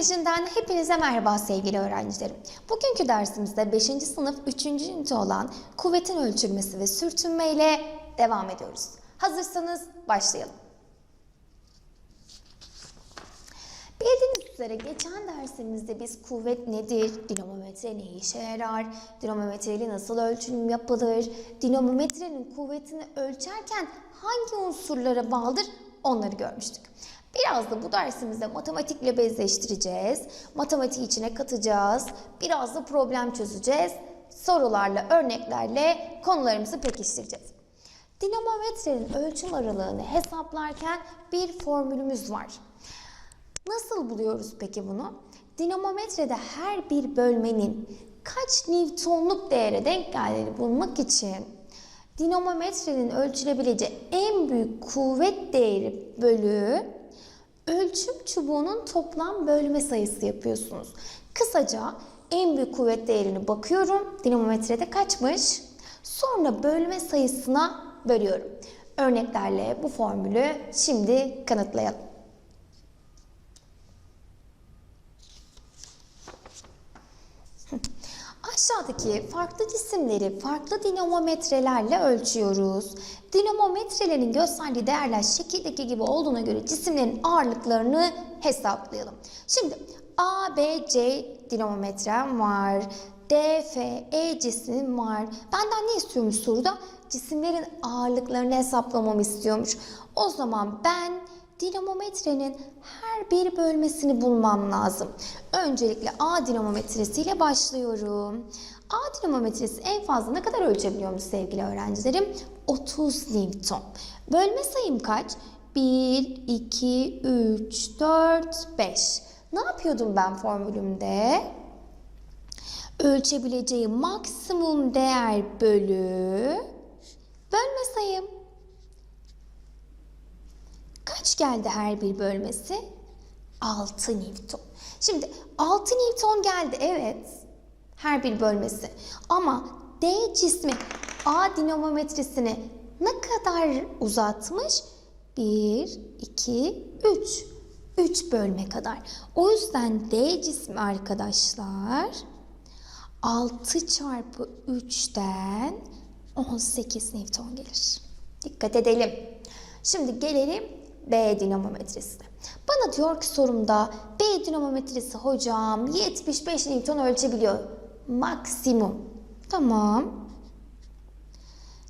Koleji'nden hepinize merhaba sevgili öğrencilerim. Bugünkü dersimizde 5. sınıf 3. ünite olan kuvvetin ölçülmesi ve sürtünme ile devam ediyoruz. Hazırsanız başlayalım. Bildiğiniz üzere geçen dersimizde biz kuvvet nedir, dinamometre ne işe yarar, dinamometre ile nasıl ölçüm yapılır, dinamometrenin kuvvetini ölçerken hangi unsurlara bağlıdır onları görmüştük. Biraz da bu dersimizde matematikle bezleştireceğiz, matematiği içine katacağız, biraz da problem çözeceğiz, sorularla, örneklerle konularımızı pekiştireceğiz. Dinamometrenin ölçüm aralığını hesaplarken bir formülümüz var. Nasıl buluyoruz peki bunu? Dinamometrede her bir bölmenin kaç Newtonluk değere denk geldiğini bulmak için dinamometrenin ölçülebileceği en büyük kuvvet değeri bölü ölçüm çubuğunun toplam bölme sayısı yapıyorsunuz. Kısaca en büyük kuvvet değerini bakıyorum. Dinamometrede kaçmış? Sonra bölme sayısına bölüyorum. Örneklerle bu formülü şimdi kanıtlayalım. Aşağıdaki farklı cisimleri farklı dinamometrelerle ölçüyoruz. Dinamometrelerin gösterdiği değerler şekildeki gibi olduğuna göre cisimlerin ağırlıklarını hesaplayalım. Şimdi A, B, C dinamometrem var. D, F, E cisimim var. Benden ne istiyormuş soruda? Cisimlerin ağırlıklarını hesaplamamı istiyormuş. O zaman ben dinamometrenin her bir bölmesini bulmam lazım. Öncelikle A dinamometresiyle başlıyorum. A dinamometresi en fazla ne kadar ölçebiliyormuş sevgili öğrencilerim? 30 Newton. Bölme sayım kaç? 1, 2, 3, 4, 5. Ne yapıyordum ben formülümde? Ölçebileceği maksimum değer bölü bölme sayım. Kaç geldi her bir bölmesi? 6 Newton. Şimdi 6 Newton geldi evet. Her bir bölmesi. Ama D cismi A dinamometresini ne kadar uzatmış? 1, 2, 3. 3 bölme kadar. O yüzden D cismi arkadaşlar 6 çarpı 3'ten 18 Newton gelir. Dikkat edelim. Şimdi gelelim B dinamometresine. Bana diyor ki sorumda B dinamometresi hocam 75 Newton ölçebiliyor. Maksimum. Tamam.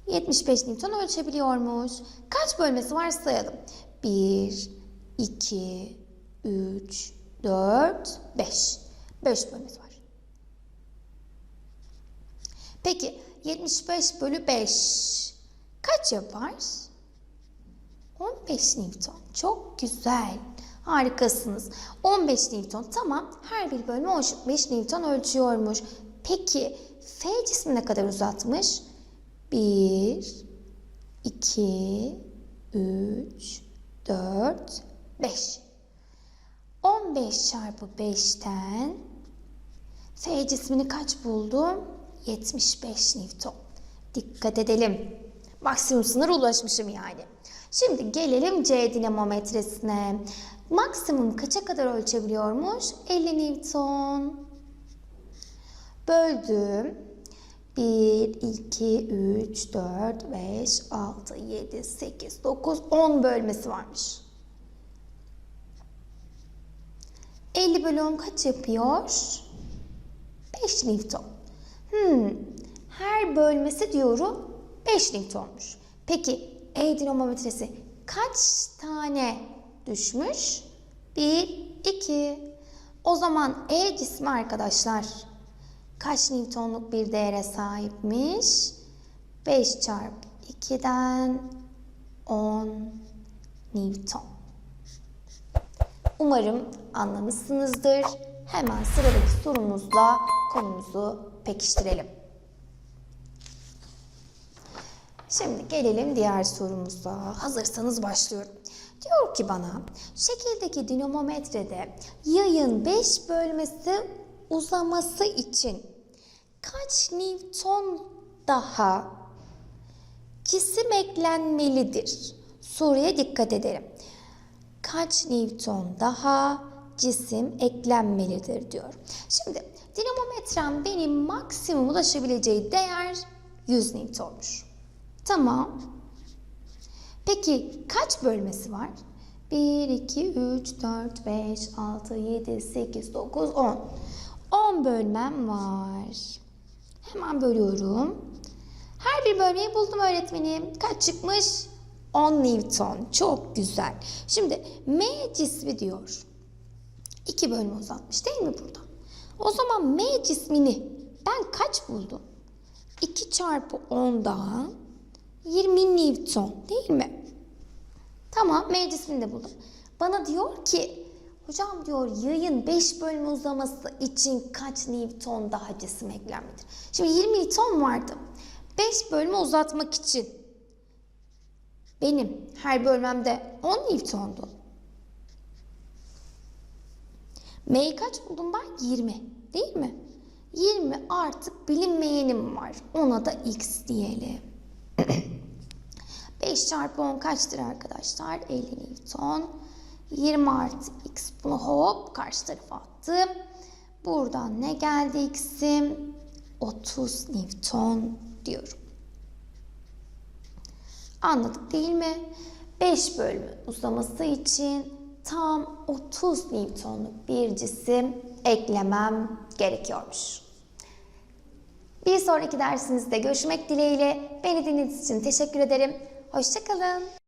75 Newton ölçebiliyormuş. Kaç bölmesi var sayalım. 1, 2, 3, 4, 5. 5 bölmesi var. Peki 75 bölü 5 kaç yapar? 15 Newton. Çok güzel. Harikasınız. 15 Newton. Tamam. Her bir bölme 15 Newton ölçüyormuş. Peki F cismi ne kadar uzatmış? 1, 2, 3, 4, 5. 15 çarpı 5'ten F cismini kaç buldum? 75 Newton. Dikkat edelim. Maksimum sınıra ulaşmışım yani. Şimdi gelelim C dinamometresine. Maksimum kaça kadar ölçebiliyormuş? 50 Newton. Böldüm. 1, 2, 3, 4, 5, 6, 7, 8, 9, 10 bölmesi varmış. 50 bölü 10 kaç yapıyor? 5 Newton. Hmm, her bölmesi diyorum 5 Newton'muş. Peki E dinamometresi kaç tane düşmüş? 1, 2. O zaman E cismi arkadaşlar kaç Newton'luk bir değere sahipmiş? 5 çarpı 2'den 10 Newton. Umarım anlamışsınızdır. Hemen sıradaki sorumuzla konumuzu pekiştirelim. Şimdi gelelim diğer sorumuza. Hazırsanız başlıyorum. Diyor ki bana şekildeki dinamometrede yayın 5 bölmesi uzaması için kaç Newton daha cisim eklenmelidir? Soruya dikkat edelim. Kaç Newton daha cisim eklenmelidir diyor. Şimdi dinamometrem benim maksimum ulaşabileceği değer 100 Newton'muş. Tamam. Peki kaç bölmesi var? 1, 2, 3, 4, 5, 6, 7, 8, 9, 10. 10 bölmem var. Hemen bölüyorum. Her bir bölmeyi buldum öğretmenim. Kaç çıkmış? 10 Newton. Çok güzel. Şimdi M cismi diyor. 2 bölme uzatmış değil mi burada? O zaman M cismini ben kaç buldum? 2 çarpı 10'dan 20 Newton değil mi? Tamam M cismini de buldum. Bana diyor ki hocam diyor yayın 5 bölme uzaması için kaç Newton daha cisim eklenmedir? Şimdi 20 Newton vardı. 5 bölme uzatmak için benim her bölmemde 10 Newton'du. M'yi kaç buldum ben? 20. Değil mi? 20 artık bilinmeyenim var. Ona da x diyelim. 5 çarpı 10 kaçtır arkadaşlar? 50 Newton. 20 artı x bunu hop karşı tarafa attım. Buradan ne geldi x'im? 30 Newton diyorum. Anladık değil mi? 5 bölümü uzaması için tam 30 Newton'luk bir cisim eklemem gerekiyormuş. Bir sonraki dersimizde görüşmek dileğiyle beni dinlediğiniz için teşekkür ederim. Hoşçakalın.